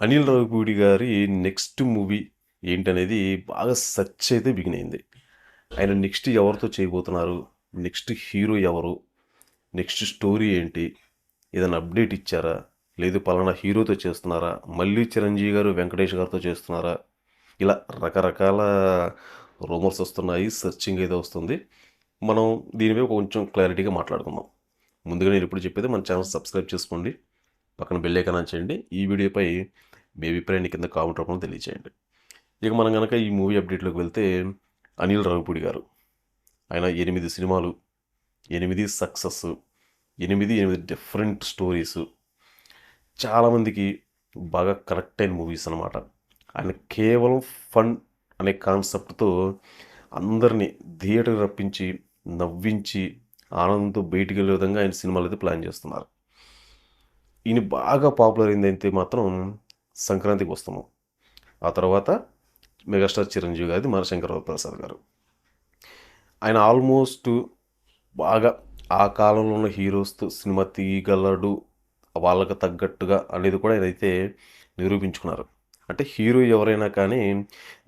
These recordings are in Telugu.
అనిల్ రావిపూడి గారి నెక్స్ట్ మూవీ ఏంటనేది బాగా సెర్చ్ అయితే బిగినైంది ఆయన నెక్స్ట్ ఎవరితో చేయబోతున్నారు? నెక్స్ట్ హీరో ఎవరు? నెక్స్ట్ స్టోరీ ఏంటి? ఏదైనా అప్డేట్ ఇచ్చారా? లేదు పలానా హీరోతో చేస్తున్నారా? మళ్ళీ చిరంజీవి గారు వెంకటేష్ గారితో చేస్తున్నారా? ఇలా రకరకాల రూమర్స్ వస్తున్నాయి సెర్చింగ్ అయితే వస్తుంది. మనం దీనిపై కొంచెం క్లారిటీగా మాట్లాడుకుందాం. ముందుగా నేను ఇప్పుడు చెప్పేది మన ఛానల్ సబ్స్క్రైబ్ చేసుకోండి. పక్కన బెల్ ఐకాన్ చేయండి. ఈ వీడియోపై మీ అభిప్రాయాన్ని కింద కామెంట్ రూపంలో తెలియచేయండి. ఇక మనం కనుక ఈ మూవీ అప్డేట్లోకి వెళ్తే అనిల్ రావిపూడి గారు. ఆయన ఎనిమిది సినిమాలు ఎనిమిది సక్సెస్ ఎనిమిది ఎనిమిది డిఫరెంట్ స్టోరీస్. చాలామందికి బాగా కనెక్ట్ అయిన మూవీస్ అనమాట ఆయన కేవలం ఫన్ అనే కాన్సెప్ట్తో అందరినీ థియేటర్ రప్పించి నవ్వించి ఆనందంతో బయటికి వెళ్ళే విధంగా ఆయన సినిమాలు అయితే ప్లాన్ చేస్తున్నారు. ఈయన బాగా పాపులర్ అయిందైతే మాత్రం సంక్రాంతికి వస్తున్నాం ఆ తర్వాత మెగాస్టార్ చిరంజీవి గారిది మన శంకరరావు ప్రసాద్ గారు. ఆయన ఆల్మోస్ట్ బాగా ఆ కాలంలో ఉన్న హీరోస్తో సినిమా తీయగలడు వాళ్ళకి తగ్గట్టుగా అనేది కూడా ఆయన అయితే నిరూపించుకున్నారు. అంటే హీరో ఎవరైనా కానీ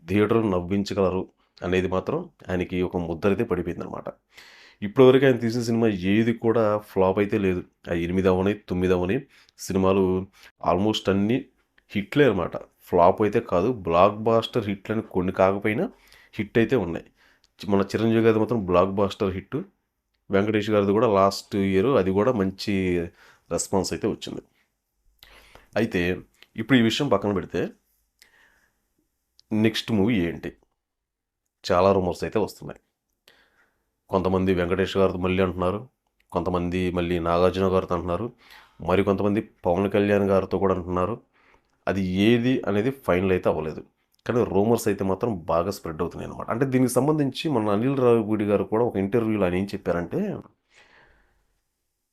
థియేటర్ నవ్వించగలరు అనేది మాత్రం ఆయనకి ఒక ముద్ర అయితే పడిపోయింది అనమాట ఇప్పటివరకు ఆయన తీసిన సినిమా ఏది కూడా ఫ్లాప్ అయితే లేదు. ఆ ఎనిమిది అవని తొమ్మిది అవని సినిమాలు ఆల్మోస్ట్ అన్నీ హిట్లే అనమాట ఫ్లాప్ అయితే కాదు బ్లాక్ బాస్టర్ హిట్లని కొన్ని కాకపోయినా హిట్ అయితే ఉన్నాయి. మన చిరంజీవి గారిది మాత్రం బ్లాక్ బాస్టర్ హిట్ వెంకటేష్ గారిది కూడా లాస్ట్ ఇయర్ అది కూడా మంచి రెస్పాన్స్ అయితే వచ్చింది. అయితే ఇప్పుడు ఈ విషయం పక్కన పెడితే నెక్స్ట్ మూవీ ఏంటి? చాలా రూమర్స్ అయితే వస్తున్నాయి. కొంతమంది వెంకటేష్ గారితో మళ్ళీ అంటున్నారు కొంతమంది మళ్ళీ నాగార్జున గారితో అంటున్నారు మరి కొంతమంది పవన్ కళ్యాణ్ గారితో కూడా అంటున్నారు. అది ఏది అనేది ఫైనల్ అయితే అవ్వలేదు. కానీ రూమర్స్ అయితే మాత్రం బాగా స్ప్రెడ్ అవుతున్నాయి అనమాట అంటే దీనికి సంబంధించి మన అనిల్ రావిపూడి గారు కూడా ఒక ఇంటర్వ్యూలో ఆయన ఏం చెప్పారంటే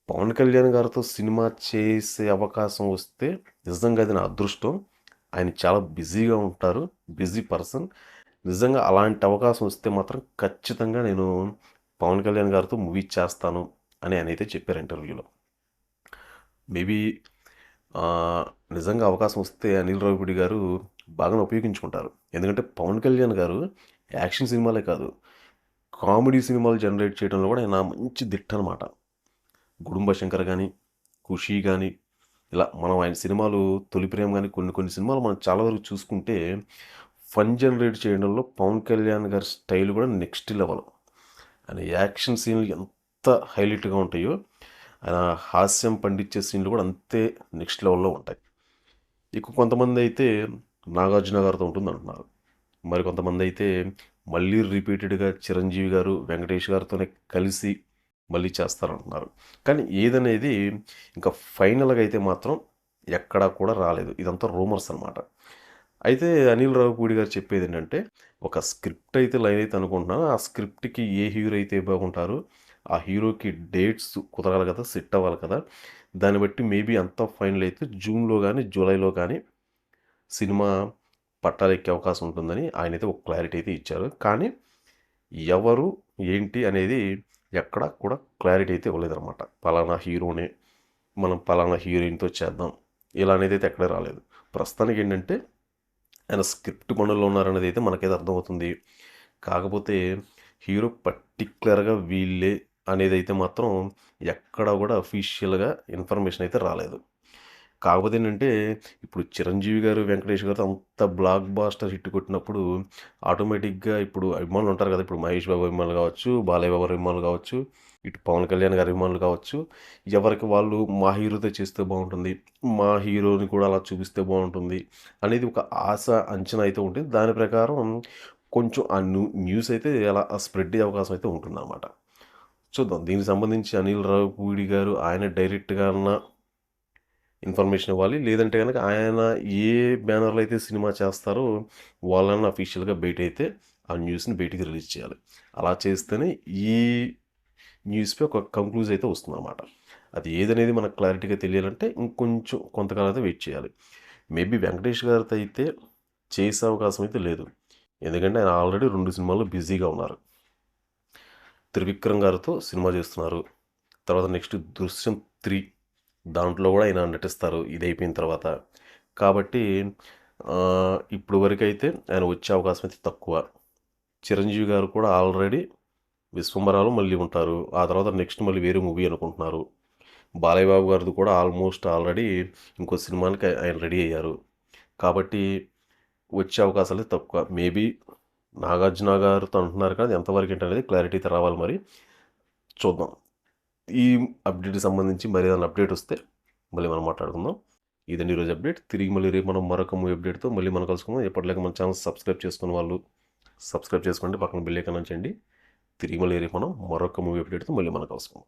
పవన్ కళ్యాణ్ గారితో సినిమా చేసే అవకాశం వస్తే నిజంగా అది నా అదృష్టం. ఆయన చాలా బిజీగా ఉంటారు బిజీ పర్సన్. నిజంగా అలాంటి అవకాశం వస్తే మాత్రం ఖచ్చితంగా నేను పవన్ కళ్యాణ్ గారితో మూవీ చేస్తాను అని ఆయన అయితే చెప్పారు ఇంటర్వ్యూలో. మేబీ నిజంగా అవకాశం వస్తే అనిల్ రావిపూడి గారు బాగా ఉపయోగించుకుంటారు. ఎందుకంటే పవన్ కళ్యాణ్ గారు యాక్షన్ సినిమాలే కాదు కామెడీ సినిమాలు జనరేట్ చేయడంలో కూడా ఆయన మంచి దిట్ట అనమాట గుడుంబ శంకర్ కానీ ఖుషి కానీ ఇలా మనం ఆయన సినిమాలు తొలి ప్రేమ కానీ కొన్ని కొన్ని సినిమాలు మనం చాలా వరకు చూసుకుంటే ఫన్ జనరేట్ చేయడంలో పవన్ కళ్యాణ్ గారి స్టైల్ కూడా నెక్స్ట్ లెవెల్. ఆయన యాక్షన్ సీన్లు ఎంత హైలైట్గా ఉంటాయో ఆయన హాస్యం పండించే సీన్లు కూడా అంతే నెక్స్ట్ లెవెల్లో ఉంటాయి. ఇక కొంతమంది అయితే నాగార్జున గారితో ఉంటుంది అంటున్నారు మరి కొంతమంది అయితే మళ్ళీ రిపీటెడ్గా చిరంజీవి గారు వెంకటేష్ గారితోనే కలిసి మళ్ళీ చేస్తారంటున్నారు. కానీ ఏదనేది ఇంకా ఫైనల్గా అయితే మాత్రం ఎక్కడా కూడా రాలేదు. ఇదంతా రూమర్స్ అనమాట అయితే అనిల్ రావుపూడి గారు చెప్పేది ఏంటంటే ఒక స్క్రిప్ట్ అయితే లైన్ అయితే అనుకుంటున్నాను. ఆ స్క్రిప్ట్కి ఏ హీరో అయితే బాగుంటారో ఆ హీరోకి డేట్స్ కుదరాలి కదా సెట్ అవ్వాలి కదా దాన్ని బట్టి మేబీ అంతా ఫైనల్ అయితే జూన్లో కానీ జూలైలో కానీ సినిమా పట్టాలెక్కే అవకాశం ఉంటుందని ఆయన అయితే ఒక క్లారిటీ అయితే ఇచ్చారు. కానీ ఎవరు ఏంటి అనేది ఎక్కడ కూడా క్లారిటీ అయితే ఇవ్వలేదన్నమాట. పలానా హీరోనే మనం పలానా హీరోయిన్తో చేద్దాం. ఇలా అనేది అయితే ఎక్కడ రాలేదు. ప్రస్తుతానికి ఏంటంటే ఆయన స్క్రిప్ట్ పనుల్లో ఉన్నారనేది అయితే మనకైతే అర్థమవుతుంది. కాకపోతే హీరో పర్టిక్యులర్గా వీళ్ళే అనేది అయితే మాత్రం ఎక్కడ కూడా అఫీషియల్గా ఇన్ఫర్మేషన్ అయితే రాలేదు. కాకపోతే ఏంటంటే ఇప్పుడు చిరంజీవి గారు వెంకటేష్ గారు అంత బ్లాక్ బాస్టర్ హిట్ కొట్టినప్పుడు ఆటోమేటిక్గా ఇప్పుడు అభిమానులు ఉంటారు కదా ఇప్పుడు మహేష్ బాబు అభిమానులు కావచ్చు బాలయ్య బాబు అభిమానులు కావచ్చు ఇటు పవన్ కళ్యాణ్ గారి అభిమానులు కావచ్చు ఎవరికి వాళ్ళు మా హీరోతో చేస్తే బాగుంటుంది మా హీరోని కూడా అలా చూపిస్తే బాగుంటుంది అనేది ఒక ఆశ అంచనా అయితే ఉంటుంది. దాని ప్రకారం కొంచెం ఆ న్యూస్ అయితే అలా స్ప్రెడ్ అయ్యే అవకాశం అయితే ఉంటుందన్నమాట. చూద్దాం. దీనికి సంబంధించి అనిల్ రావుపూడి గారు ఆయన డైరెక్ట్గా అన్న ఇన్ఫర్మేషన్ ఇవ్వాలి. లేదంటే కనుక ఆయన ఏ బ్యానర్లో అయితే సినిమా చేస్తారో వాళ్ళని అఫీషియల్గా బయట అయితే ఆ న్యూస్ని బయటికి రిలీజ్ చేయాలి. అలా చేస్తేనే ఈ న్యూస్పై ఒక కంక్లూజ్ అయితే వస్తుందన్నమాట. అది ఏదనేది మనకు క్లారిటీగా తెలియాలంటే ఇంకొంచెం కొంతకాలం అయితే వెయిట్ చేయాలి. మేబీ వెంకటేష్ గారితో అయితే చేసే అవకాశం అయితే లేదు. ఎందుకంటే ఆయన ఆల్రెడీ రెండు సినిమాల్లో బిజీగా ఉన్నారు. త్రివిక్రమ్ గారితో సినిమా చేస్తున్నారు. తర్వాత నెక్స్ట్ దృశ్యం త్రీ దాంట్లో కూడా ఆయన నటిస్తారు ఇది అయిపోయిన తర్వాత కాబట్టి ఇప్పుడు ఇప్పుడు వరకైతే ఆయన వచ్చే అవకాశం అయితే తక్కువ. చిరంజీవి గారు కూడా ఆల్రెడీ విశ్వంబరాలు మళ్ళీ ఉంటారు. ఆ తర్వాత నెక్స్ట్ మళ్ళీ వేరే మూవీ అనుకుంటున్నారు. బాలయ్య బాబు గారిది కూడా ఆల్మోస్ట్ ఆల్రెడీ ఇంకో సినిమానికి ఆయన రెడీ అయ్యారు. కాబట్టి వచ్చే అవకాశాలు తక్కువ. మేబీ నాగార్జున గారితో అంటున్నారు కానీ ఎంతవరకు ఏంటనేది క్లారిటీ అయితే రావాలి మరి. చూద్దాం. ఈ అప్డేట్‌కి సంబంధించి మరి ఏదైనా అప్డేట్ వస్తే మళ్ళీ మనం మాట్లాడుకుందాం. ఇదండి ఈరోజు అప్డేట్. తిరిగి మళ్ళీ రేపు మనం మరొక మూవీ అప్డేట్‌తో మళ్ళీ మనం కలుసుకుందాం. ఎప్పటిలాగా మన ఛానల్ సబ్స్క్రైబ్ చేసుకున్న వాళ్ళు సబ్స్క్రైబ్ చేసుకోండి. పక్కన బెల్ ఐకాన్ తిరిగి మళ్ళీ రేపు మనం మరొక మూవీ అప్డేట్‌తో మళ్ళీ మనం కలుసుకుందాం.